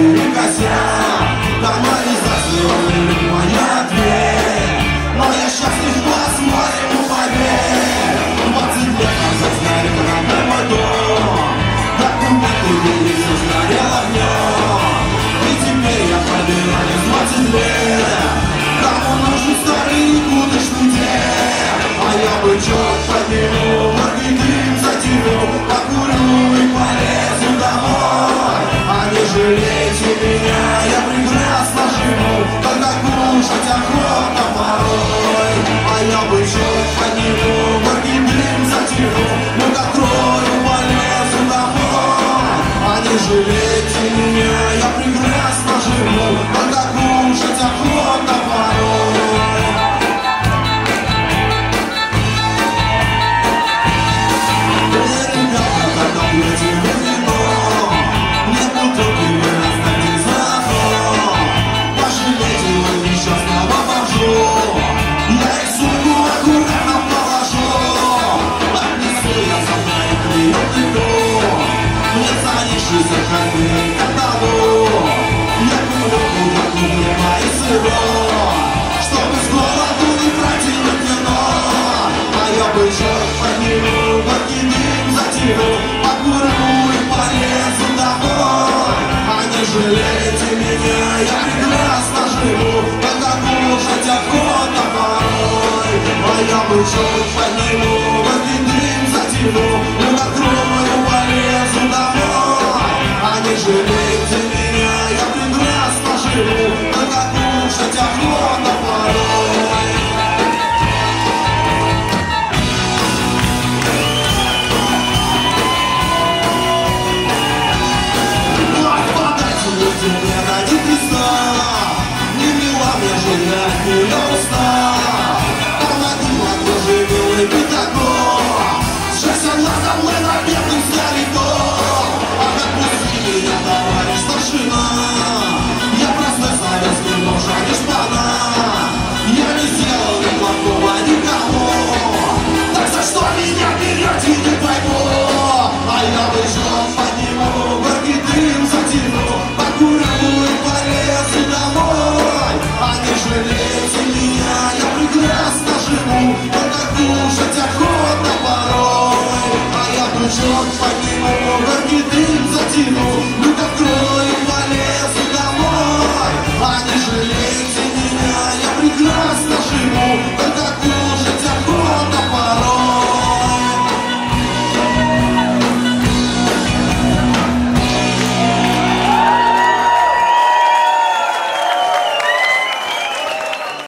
Thank you. не жалейте меня, я прекрасно живу. миру и полезу домой А не меня, я прекрасно живу Потому кушать охота мой А я прыжок подниму, в один дым затяну Ну накрою, полезу домой А не меня, я прекрасно живу Потому же охота мой Живот под ним, а поверхи дым затянул